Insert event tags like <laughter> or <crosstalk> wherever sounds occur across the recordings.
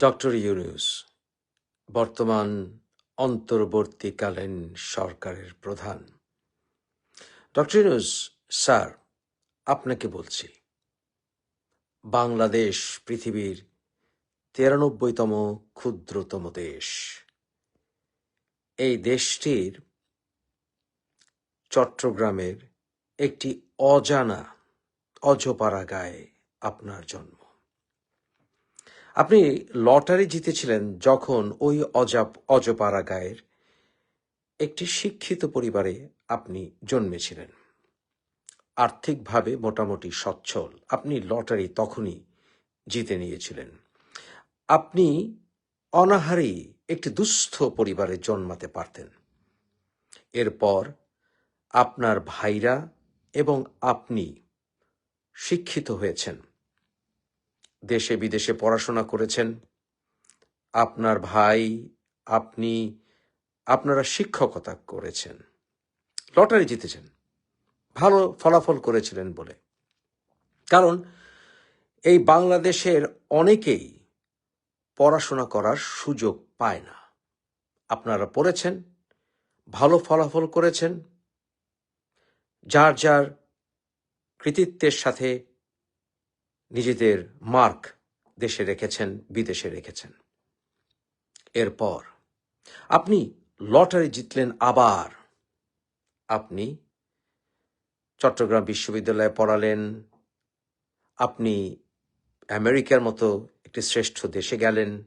Doctor Yunus, বর্তমান অন্তর্বর্তীকালীন সরকারের প্রধান। ডক্টর ইউনুস, স্যার, আপনাকে বলছি, বাংলাদেশ পৃথিবীর তিরানব্বইতম ক্ষুদ্রতম দেশ। এই দেশটির চট্টগ্রামের একটি অজানা, অজপাড়া গায়ে আপনার জন্ম। আপনি লটারি জিতেছিলেন যখন ওই অজাপ অজপাড়া গায়ের একটি শিক্ষিত পরিবারে আপনি জন্মেছিলেন। আর্থিকভাবে মোটামুটি সচ্ছল। আপনি লটারি তখনই জিতে নিয়েছিলেন। আপনি অনাহারেই একটি দুস্থ পরিবারে জন্মাতে পারতেন। এরপর আপনার ভাইরা এবং আপনি শিক্ষিত হয়েছেন। দেশে বিদেশে পড়াশোনা করেছেন। আপনার ভাই, আপনি, আপনারা শিক্ষকতা করেছেন। লটারি জিতেছেন। ভালো ফলাফল করেছিলেন বলে। কারণ এই বাংলাদেশের অনেকেই পড়াশোনা করার সুযোগ পায় না। আপনারা পড়েছেন, ভালো ফলাফল করেছেন। যার যার কৃতিত্বের সাথে নিজেদের মার্ক দেশে রেখেছেন, বিদেশে রেখেছেন। এরপর আপনি লটারি জিতলেন আবার। আপনি চট্টগ্রাম বিশ্ববিদ্যালয়ে পড়ালেন। আপনি আমেরিকার মতো একটি শ্রেষ্ঠ দেশে গেলেন।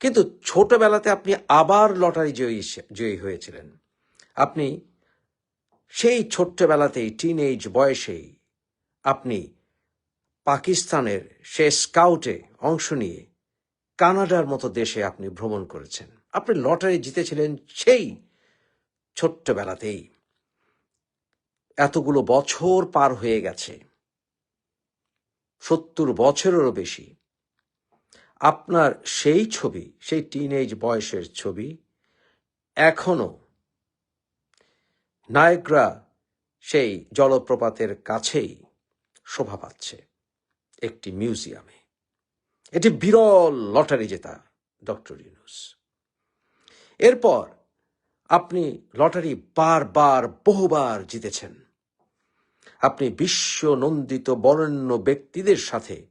কিন্তু ছোটবেলাতে আপনি আবার লটারি জয়ী জয়ী হয়েছিলেন। আপনি সেই ছোট্টবেলাতেই টিন এইজ বয়সেই আপনি পাকিস্তানের সে স্কাউটে অংশ নিয়ে কানাডার মতো দেশে আপনি ভ্রমণ করেছেন। আপনি লটারি জিতেছিলেন সেই ছোট্টবেলাতেই। এতগুলো বছর পার হয়ে গেছে। সত্তর বছরেরও বেশি। আপনার সেই ছবি, সেই টিনেজ বয়সের ছবি, এখনও নায়করা সেই জলপ্রপাতের কাছেই শোভা পাচ্ছে। একটি মিউজিয়ামে। এটি বিরল লটারি জেতা ডক্টর ইউনুস। এরপর আপনি লটারি বারবার, বহুবার জিতেছেন। আপনি বিশ্ব নন্দিত বরেণ্য ব্যক্তিদের সাথে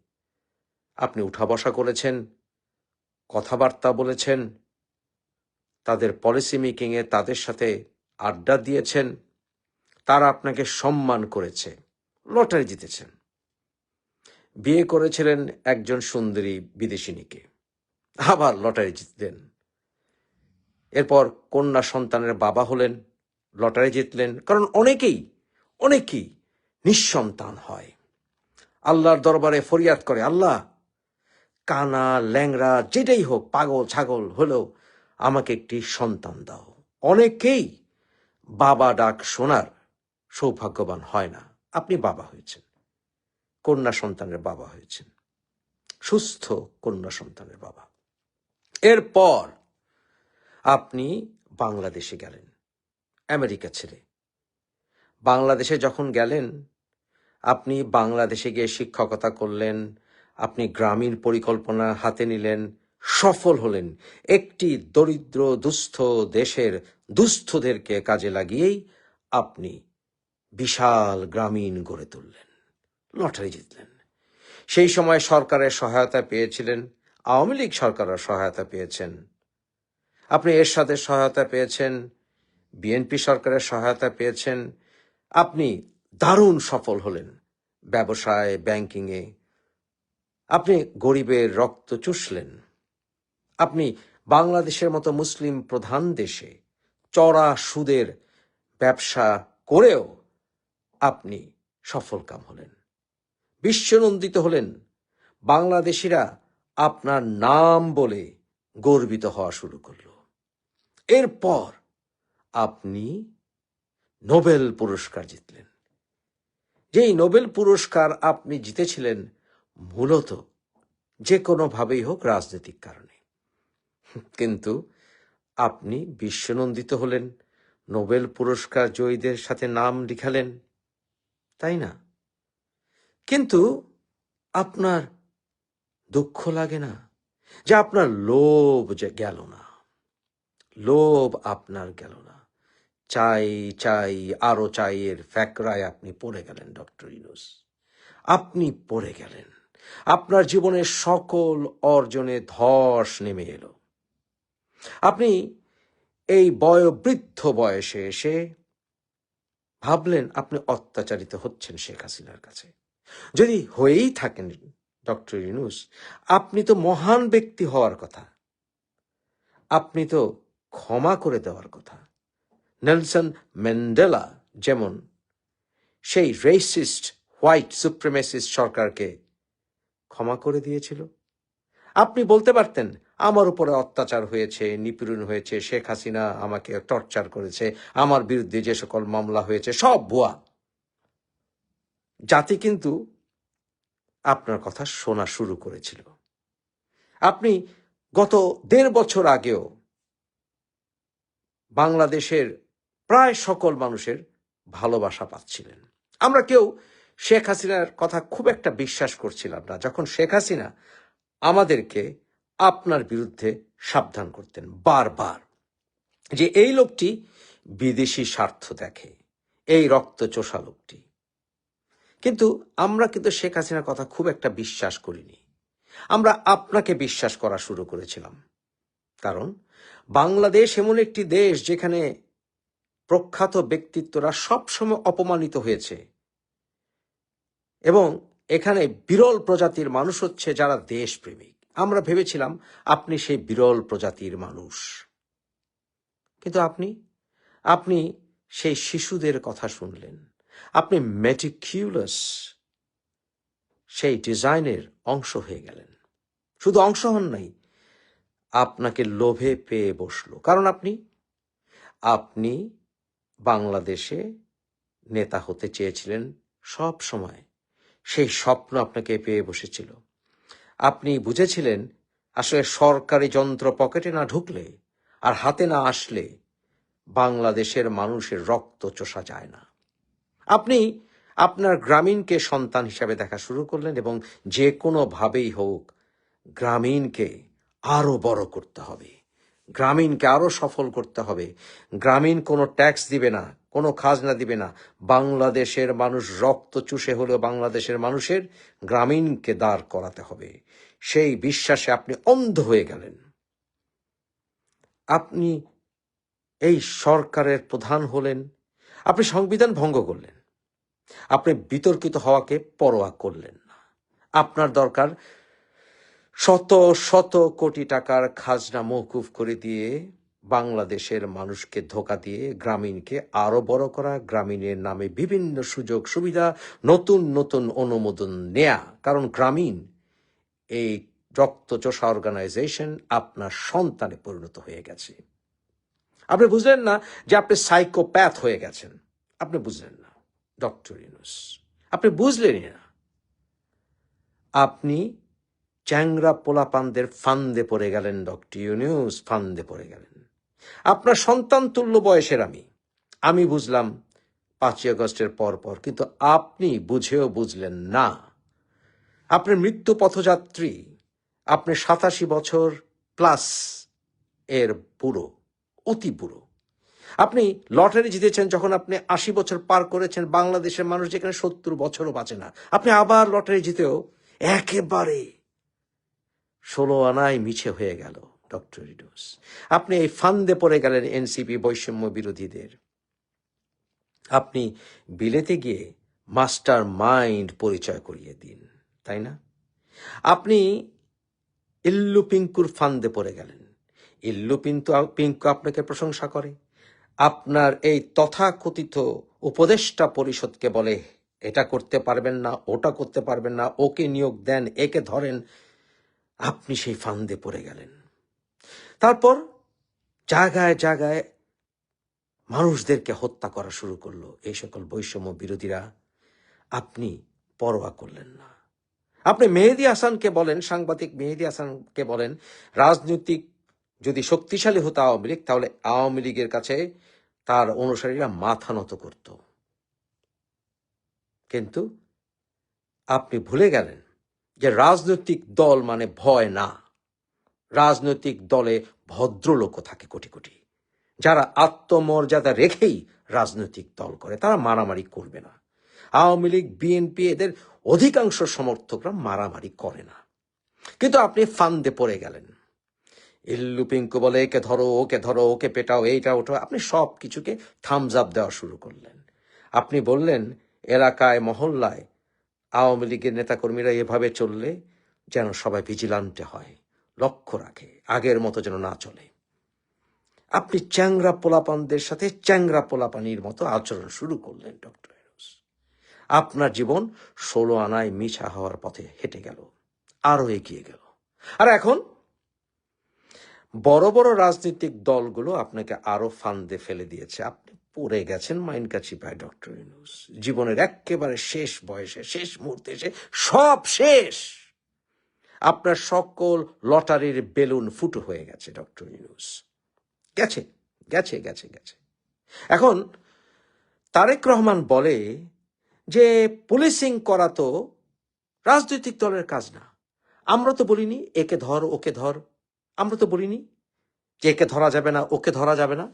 আপনি উঠা বসা করেছেন, কথাবার্তা বলেছেন, তাদের পলিসি মেকিংয়ে তাদের সাথে আড্ডা দিয়েছেন, তারা আপনাকে সম্মান করেছে, লটারি জিতেছেন। বিয়ে করেছিলেন একজন সুন্দরী বিদেশিনীকে। আবার লটারি জিতলেন। এরপর কন্যা সন্তানের বাবা হলেন, লটারি জিতলেন। কারণ অনেকেই অনেকেই নিঃসন্তান হয়। আল্লাহর দরবারে ফরিয়াদ করে, আল্লাহ, কানা ল্যাংরা যেটাই হোক, পাগল, ছাগল হলেও আমাকে একটি সন্তান দাও। অনেকেই বাবা ডাক শোনার সৌভাগ্যবান হয় না। আপনি বাবা হয়েছেন। কন্যা সন্তানের বাবা হয়েছেন। সুস্থ কন্যা সন্তানের বাবা। এরপর আপনি বাংলাদেশে গেলেন আমেরিকা ছেড়ে বাংলাদেশে যখন গেলেন, আপনি বাংলাদেশে গিয়ে শিক্ষকতা করলেন, আপনি গ্রামীণ পরিকল্পনা হাতে নিলেন, সফল হলেন। একটি দরিদ্র, দুস্থ দেশের দুস্থদেরকে কাজে লাগিয়েই আপনি বিশাল গ্রামীণ গড়ে তুললেন। লটারি জিতলেন। সেই সময় সরকারের সহায়তা পেয়েছিলেন, আওয়ামী লীগ সরকারের সহায়তা পেয়েছেন। আপনি এরশাদের সহায়তা পেয়েছেন, বিএনপি সরকারের সহায়তা পেয়েছেন, আপনি দারুণ সফল হলেন ব্যবসায়, ব্যাংকিংয়ে। আপনি গরিবের রক্ত চুষলেন। আপনি বাংলাদেশের মতো মুসলিম প্রধান দেশে চড়া সুদের ব্যবসা করেও আপনি সফলকাম হলেন। বিশ্বনন্দিত হলেন। বাংলাদেশিরা আপনার নাম বলে গর্বিত হওয়া শুরু করল। এরপর আপনি নোবেল পুরস্কার জিতলেন। যেই নোবেল পুরস্কার আপনি জিতেছিলেন মূলত যে কোনোভাবেই হোক রাজনৈতিক কারণে। কিন্তু আপনি বিশ্বনন্দিত হলেন, নোবেল পুরস্কার জয়ীদের সাথে নাম লিখালেন, তাই না? কিন্তু আপনার দুঃখ লাগে না? যে আপনার লোভ যে গেল না। লোভ আপনার গেল না। চাই চাই, আরও চাইয়ের ফ্যাকরায় আপনি পড়ে গেলেন, ডক্টর ইনুস আপনি পড়ে গেলেন। আপনার জীবনের সকল অর্জনে ধস নেমে এলো। আপনি এই বয়োবৃদ্ধ বয়সে এসে ভাবলেন, আপনি অত্যাচারিত হচ্ছেন শেখ হাসিনার কাছে। যদি হয়েই থাকেন, ডক্টর ইউনুস, আপনি তো মহান ব্যক্তি হওয়ার কথা। আপনি তো ক্ষমা করে দেওয়ার কথা। নেলসন ম্যান্ডেলা যেমন সেই রেসিস্ট হোয়াইট সুপ্রিমেসিস্ট সরকারকে ক্ষমা করে দিয়েছিল। আপনি বলতে পারতেন, আমার উপরে অত্যাচার হয়েছে, নিপীড়ন হয়েছে, শেখ হাসিনা আমাকে টর্চার করেছে, আমার বিরুদ্ধে যে সকল মামলা হয়েছে, সব ভুয়া। জাতি কিন্তু আপনার কথা শোনা শুরু করেছিল। আপনি গত দেড় বছর আগেও বাংলাদেশের প্রায় সকল মানুষের ভালোবাসা পাচ্ছিলেন। আমরা কেউ শেখ হাসিনার কথা খুব একটা বিশ্বাস করছিলাম না, যখন শেখ হাসিনা আমাদেরকে আপনার বিরুদ্ধে সাবধান করতেন বারবার যে এই লোকটি বিদেশি স্বার্থ দেখে, এই রক্ত চোষা লোকটি। কিন্তু আমরা কিন্তু শেখ হাসিনার কথা খুব একটা বিশ্বাস করিনি। আমরা আপনাকে বিশ্বাস করা শুরু করেছিলাম। কারণ বাংলাদেশ এমন একটি দেশ যেখানে প্রখ্যাত ব্যক্তিত্বরা সবসময় অপমানিত হয়েছে এবং এখানে বিরল প্রজাতির মানুষ হচ্ছে যারা দেশপ্রেমিক। আমরা ভেবেছিলাম আপনি সেই বিরল প্রজাতির মানুষ। কিন্তু আপনি আপনি সেই শিশুদের কথা শুনলেন। আপনি মেটিকিউলাস সেই ডিজাইনের অংশ হয়ে গেলেন। শুধু অংশ হন নাই, আপনাকে লোভে পেয়ে বসল। কারণ আপনি আপনি বাংলাদেশে নেতা হতে চেয়েছিলেন সব সময়। সেই স্বপ্ন আপনাকে পেয়ে বসেছিল। আপনি বুঝেছিলেন, আসলে সরকারি যন্ত্র পকেটে না ঢুকলে আর হাতে না আসলে বাংলাদেশের মানুষের রক্ত চষা যায় না। আপনি আপনার গ্রামীণকে সন্তান হিসাবে দেখা শুরু করলেন এবং যে কোনোভাবেই হোক গ্রামীণকে আরও বড় করতে হবে। গ্রামীণকে আরও সফল করতে হবে। গ্রামীণ কোনো ট্যাক্স দিবে না, কোনো খাজনা দিবে না। বাংলাদেশের মানুষ রক্ত চুষে হলেও বাংলাদেশের মানুষের গ্রামীণকে দাঁড় করাতে হবে। সেই বিশ্বাসে আপনি অন্ধ হয়ে গেলেন। আপনি এই সরকারের প্রধান হলেন। আপনি সংবিধান ভঙ্গ করলেন। আপনি বিতর্কিত হওয়াকে পরোয়া করলেন না। আপনার দরকার শত শত কোটি টাকার খাজনা মৌকুফ করে দিয়ে বাংলাদেশের মানুষকে ধোকা দিয়ে গ্রামীণকে আরও বড় করা, গ্রামীণের নামে বিভিন্ন সুযোগ, সুবিধা, নতুন নতুন অনুমোদন নেয়া। কারণ গ্রামীণ, এই রক্তচোষা অর্গানাইজেশন আপনার সন্তানে পরিণত হয়ে গেছে। আপনি বুঝলেন না যে আপনি সাইকোপ্যাথ হয়ে গেছেন। আপনি বুঝলেন না। ডক্টর ইউনুস আপনি বুঝলেনই না। আপনি চ্যাংরা পোলাপানদের ফান্দে পড়ে গেলেন ডক্টর ইউনিউস ফান্দে পড়ে গেলেন। আপনার সন্তান তুল্য বয়সের আমি। আমি বুঝলাম পাঁচই আগস্টের পর পর কিন্তু আপনি বুঝেও বুঝলেন না। আপনার মৃত্যু পথযাত্রী, আপনি সাতাশি বছর প্লাস এর বুড়ো, অতি বুড়ো। আপনি লটারি জিতেছেন যখন আপনি আশি বছর পার করেছেন, বাংলাদেশের মানুষ যেখানে সত্তর বছরও বাঁচে না। আপনি আবার লটারি জিতেও একেবারে ষোলো আনায় মিছে হয়ে গেল ডক্টর ইডোস। আপনি এই ফান্দে পড়ে গেলেন এনসিপি বৈষম্য বিরোধীদের। আপনি বিলেতে গিয়ে মাস্টার মাইন্ড পরিচয় করিয়ে দিন, তাই না? আপনি ইল্লু পিঙ্কুর ফান্দে পড়ে গেলেন। ইল্লু পিন্তু পিঙ্কু আপনাকে প্রশংসা করে। আপনার এই তথাকথিত উপদেষ্টা পরিষদকে বলে, এটা করতে পারবেন না, ওটা করতে পারবেন না, ওকে নিয়োগ দেন, একে ধরেন। আপনি সেই ফান্দে পড়ে গেলেন। তারপর জায়গায় জায়গায় মানুষদেরকে হত্যা করা শুরু করল। এই সকল বৈষম্য বিরোধীরা আপনি পরোয়া করলেন না। আপনি মেহেদি হাসানকে বলেন, সাংবাদিক মেহেদি হাসানকে বলেন, রাজনৈতিক যদি শক্তিশালী হতো আওয়ামী লীগ, তাহলে আওয়ামী লীগের কাছে তার অনুসারীরা মাথা নত করত। কিন্তু আপনি ভুলে গেলেন যে রাজনৈতিক দল মানে ভয় না। রাজনৈতিক দলে ভদ্রলোকও থাকে কোটি কোটি। যারা আত্মমর্যাদা রেখেই রাজনৈতিক দল করে, তারা মারামারি করবে না। আওয়ামী লীগ, বিএনপি এদের অধিকাংশ সমর্থকরা মারামারি করে না। কিন্তু আপনি ফান্দে পড়ে গেলেন। ইল্লু পিঙ্কু বলে, একে ধরো, ওকে ধরো, ওকে পেটাও, এইটা ওঠো। আপনি সব কিছুকে থামস আপ দেওয়া শুরু করলেন। আপনি বললেন, এলাকায়, মহল্লায় আওয়ামী লীগের নেতাকর্মীরা এভাবে চললে যেন সবাই ভিজিলান্টে হয়, লক্ষ্য রাখে, আগের মতো যেন না চলে। আপনি চ্যাংরা পোলাপানদের সাথে চ্যাংরা পোলাপানির মতো আচরণ শুরু করলেন, ডক্টর ইউনূস আপনার জীবন ষোলো আনায় মিছা হওয়ার পথে হেঁটে গেল, আরও এগিয়ে গেল। আর এখন বড় বড় রাজনৈতিক দলগুলো আপনাকে আরও ফান্দে ফেলে দিয়েছে। আপনি পড়ে গেছেন মাইন কাছিপায় ডক্টর ইউনুস। জীবনের একেবারে শেষ বয়সে, শেষ মুহূর্তে এসে সব শেষ। আপনার সকল লটারির বেলুন ফুটো হয়ে গেছে ডক্টর ইউনুস। গেছে গেছে গেছে গেছে। এখন তারেক রহমান বলে যে পুলিশিং করা তো রাজনৈতিক দলের কাজ না। আমরা তো বলিনি, একে ধর, ওকে ধর। আমরা তো বলিনি যে একে ধরা যাবে না, ওকে ধরা যাবে না।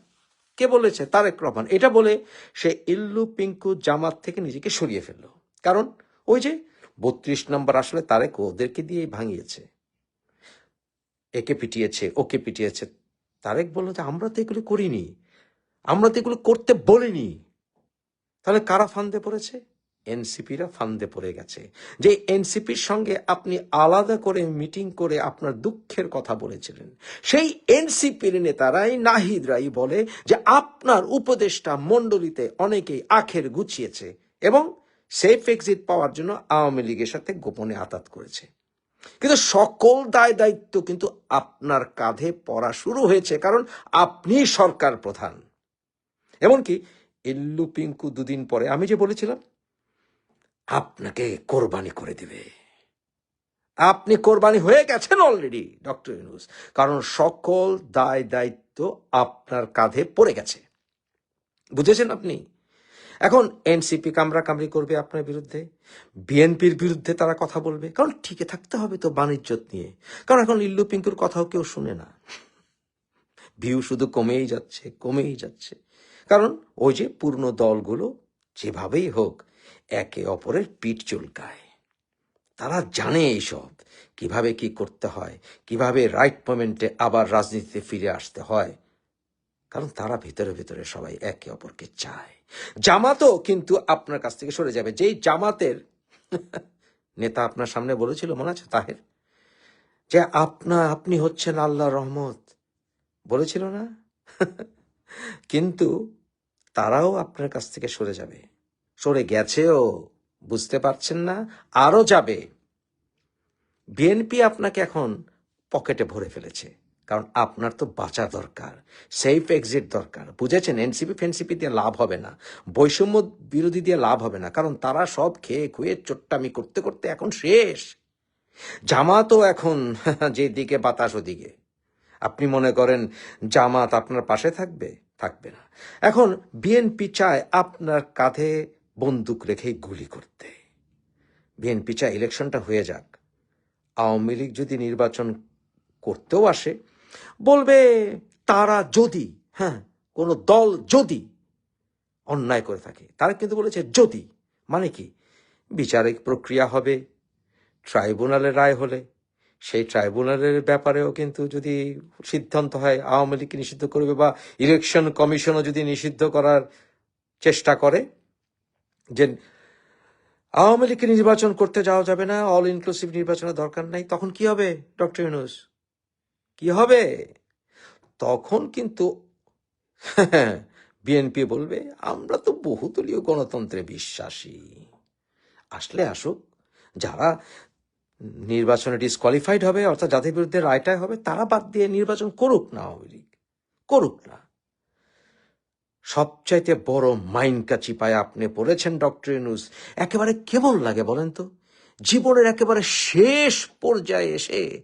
কে বলেছে? তারেক রহমান। এটা বলে সে ইল্লু পিঙ্কু জামাত থেকে নিজেকে সরিয়ে ফেলল। কারণ ওই যে বত্রিশ নম্বর আসলে তারেক ওদেরকে দিয়েই ভাঙিয়েছে। একে পিটিয়েছে, ওকে পিটিয়েছে। তারেক বলল যে, আমরা তো এগুলো করিনি। আমরা তো এগুলো করতে বলিনি। তাহলে কারা ফান্দে পড়েছে? এনসিপিরা ফান্দে পড়ে গেছে। যে এনসিপির সঙ্গে আপনি আলাদা করে মিটিং করে আপনার দুঃখের কথা বলেছিলেন, সেই এনসিপির নেতারাই নাহিদ রাই বলে যে আপনার উপদেষ্টা মণ্ডলীতে অনেকেই আখের গুছিয়েছে এবং সেফ এক্সিট পাওয়ার জন্য আওয়ামী লীগের সাথে গোপনে আতাত করেছে। কিন্তু সকল দায় দায়িত্ব কিন্তু আপনার কাঁধে পড়া শুরু হয়েছে, কারণ আপনি সরকার প্রধান। এমনকি ইল্লু পিঙ্কু দুদিন পরে, আমি যে বলেছিলাম আপনাকে কোরবানি করে দিবে। আপনি কোরবানি হয়ে গেছেন অলরেডি ডক্টর ইউনুস। কারণ সকল দায় দায়িত্ব আপনার কাঁধে পড়ে গেছে। বুঝেছেন আপনি? এখন এনসিপি কামরা কামড়ি করবে আপনার বিরুদ্ধে, বিএনপির বিরুদ্ধে তারা কথা বলবে। কারণ ঠিকই থাকতে হবে তো বাণিজ্যত নিয়ে। কারণ এখন ইল্লু পিঙ্কুর কথাও কেউ শুনে না। ভিউ শুধু কমেই যাচ্ছে কমেই যাচ্ছে। কারণ ওই যে পূর্ণ দলগুলো যেভাবেই হোক একে অপরের পিঠ চুলকায়। তারা জানে এইসব। কীভাবে কি করতে হয়, কীভাবে রাইট মোমেন্টে আবার রাজনীতিতে ফিরে আসতে হয়। কারণ তারা ভিতরে ভিতরে সবাই একে অপরকে চায়। জামাতও কিন্তু আপনার কাছ থেকে সরে যাবে। যেই জামাতের নেতা আপনার সামনে বলেছিল, মনে আছে তাহের? যে আপনা আপনি হচ্ছেন আল্লাহ রহমত। বলেছিল না? কিন্তু তারাও আপনার কাছ থেকে সরে যাবে। সরে গেছেও বুঝতে পারছেন না, আরও যাবে। বিএনপি আপনাকে এখন পকেটে ভরে ফেলেছে, কারণ আপনার তো বাঁচা দরকার সেফ এক্সিট দরকার। বুঝেছেন, এনসিপি ফেনসিপি দিয়ে লাভ হবে না, বৈষম্য বিরোধী দিয়ে লাভ হবে না, কারণ তারা সব খেয়ে খুয়ে চোট্টামি করতে করতে এখন শেষ। জামাতও এখন <laughs> যেদিকে বাতাস ওদিকে। আপনি মনে করেন জামাত আপনার পাশে থাকবে? থাকবে না। এখন বিএনপি চায় আপনার কাঁধে বন্দুক রেখেই গুলি করতে। বিএনপি চায় ইলেকশনটা হয়ে যাক। আওয়ামী লীগ যদি নির্বাচন করতেও আসে, বলবে তারা যদি হ্যাঁ কোনো দল যদি অন্যায় করে থাকে। তারা কিন্তু বলেছে যদি মানে কি? বিচারিক প্রক্রিয়া হবে, ট্রাইব্যুনালের রায় হলে। সেই ট্রাইব্যুনালের ব্যাপারেও কিন্তু যদি সিদ্ধান্ত হয়, আওয়ামী লীগকে নিষিদ্ধ করবে বা ইলেকশন কমিশনও যদি নিষিদ্ধ করার চেষ্টা করে যে আওয়ামী লীগকে নির্বাচন করতে যাওয়া যাবে না অল ইনক্লুসিভ নির্বাচনের দরকার নাই, তখন কি হবে, ডক্টর ইউনুস? কি হবে? তখন কিন্তু বিএনপি বলবে, আমরা তো বহুদলীয় গণতন্ত্রে বিশ্বাসী। আসলে আসুক, যারা নির্বাচনে ডিসকোয়ালিফাইড হবে, অর্থাৎ যাদের বিরুদ্ধে রায়টাই হবে, তারা বাদ দিয়ে নির্বাচন করুক না আওয়ামী লীগ। করুক না। সবচাইতে বড় মাইনকা চিপায় আপনি পড়েছেন, ডক্টর ইউনুস। একেবারে কেমন লাগে বলেন তো? জীবনের একেবারে শেষ পর্যায়ে এসে,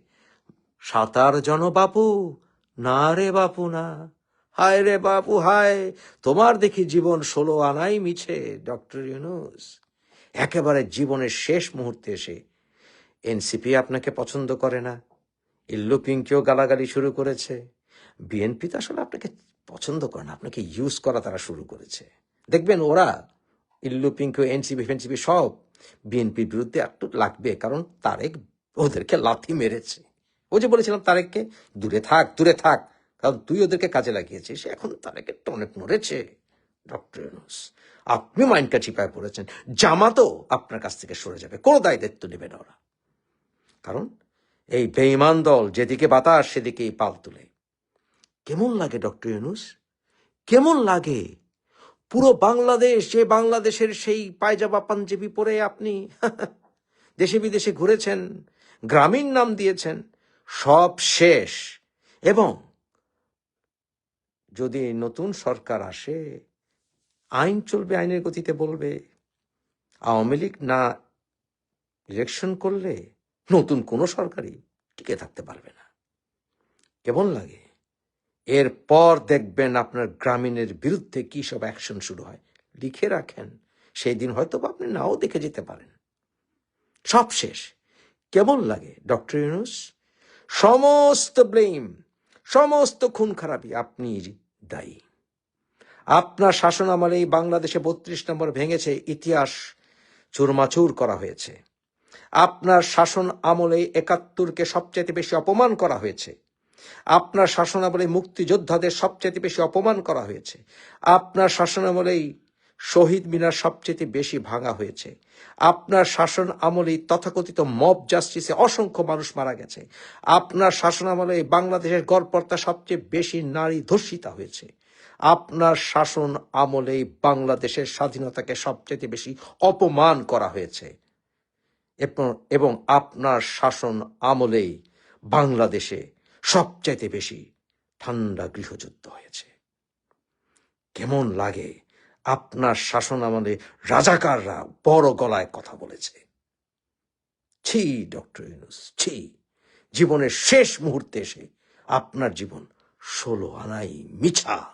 সাঁতার জন বাপু? না রে বাপু, না। হায় রে বাপু, হায়। তোমার দেখি জীবন ষোলো আনাই মিছে, ডক্টর ইউনুস। একেবারে জীবনের শেষ মুহূর্তে এসে, এনসিপি আপনাকে পছন্দ করে না। ইল্লু পিঙ্কিও গালাগালি শুরু করেছে। বিএনপি তো আসলে আপনাকে পছন্দ করে না। আপনাকে ইউজ করা তারা শুরু করেছে। দেখবেন ওরা ইল্লু পিঙ্কিও এনসিপি, ফেনসিপি সব বিএনপির বিরুদ্ধে একটু লাগবে, কারণ তারেক ওদেরকে লাথি মেরেছে। ও যে বলেছিলাম, তারেককে দূরে থাক দূরে থাক, কারণ তুই ওদেরকে কাজে লাগিয়েছিস এখন তারেক একটু অনেক নড়েছে ডক্টর ইউনুস, আপনি মাইন্ডটা চিপায় পড়েছেন, জামাতও আপনার কাছ থেকে সরে যাবে, কোনো দায় দায়িত্ব নেবে না ওরা। কারণ এই বেঈমান দল, যেদিকে বাতাস, সেদিকেই পাল তুলে। কেমন লাগে, ডক্টর ইউনুস? কেমন লাগে? পুরো বাংলাদেশ, যে বাংলাদেশের সেই পায়জাবা পাঞ্জাবি পরে আপনি <laughs> দেশে বিদেশে ঘুরেছেন, গ্রামীণ নাম দিয়েছেন, সব শেষ। এবং যদি নতুন সরকার আসে, আইন চলবে, আইনের গতিতে বলবে, আওয়ামী লীগ না ইলেকশন করলে নতুন কোনো সরকারই টিকে থাকতে পারবে না। কেমন লাগে? এরপর দেখবেন আপনার গ্রামীণের বিরুদ্ধে কি সব অ্যাকশন শুরু হয়। লিখে রাখেন। সেই দিন হয়তো আপনি নাও দেখে যেতে পারেন। সব শেষ। কেমন লাগে, ডক্টর ইউনুস? সমস্ত ব্লেম, সমস্ত খুন খারাপি আপনি দায়ী। আপনার শাসন আমলেই বাংলাদেশে বত্রিশ নম্বর ভেঙেছে ইতিহাস চুরমাচুর করা হয়েছে। আপনার শাসন আমলে একাত্তরকে সবচেয়ে বেশি অপমান করা হয়েছে। আপনার শাসনামলে মুক্তিযোদ্ধাদের সবচেয়ে বেশি অপমান করা হয়েছে। আপনার শাসনামলেই শহীদ মিনার সবচেয়ে বেশি ভাঙা হয়েছে। আপনার শাসন আমলেই তথাকথিত মব জাস্টিসে অসংখ্য মানুষ মারা গেছে। আপনার শাসন আমলে বাংলাদেশের গড়পর্তা সবচেয়ে বেশি নারী ধর্ষিতা হয়েছে। আপনার শাসন আমলেই বাংলাদেশের স্বাধীনতাকে সবচেয়ে বেশি অপমান করা হয়েছে। এবং আপনার শাসন আমলেই বাংলাদেশে সবচাইতে বেশি ঠান্ডা গৃহযুদ্ধ হয়েছে। কেমন লাগে আপনার শাসন আমলে রাজাকাররা বড় গলায় কথা বলেছে। ছি, ডক্টর ইউনুস, ছি। জীবনের শেষ মুহূর্তে এসে আপনার জীবন ষোলো আনাই মিছা।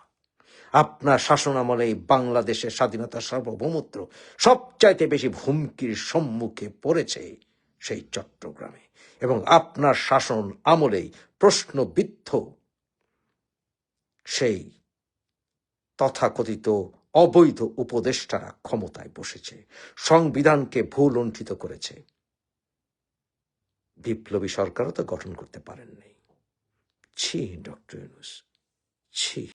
আপনার শাসন আমলে বাংলাদেশের স্বাধীনতা সার্বভৌমত্ব সবচাইতে বেশি হুমকির সম্মুখে পড়েছে সেই চট্টগ্রামে। এবং আপনার শাসন আমলেই প্রশ্নবিদ্ধ। সেই তথাকথিত অবৈধ উপদেষ্টারা ক্ষমতায় বসেছে, সংবিধানকে ভুল লুণ্ঠিত করেছে। বিপ্লবী সরকারও তো গঠন করতে পারেননি। ছি, ডক্টর ইউনুস, ছি।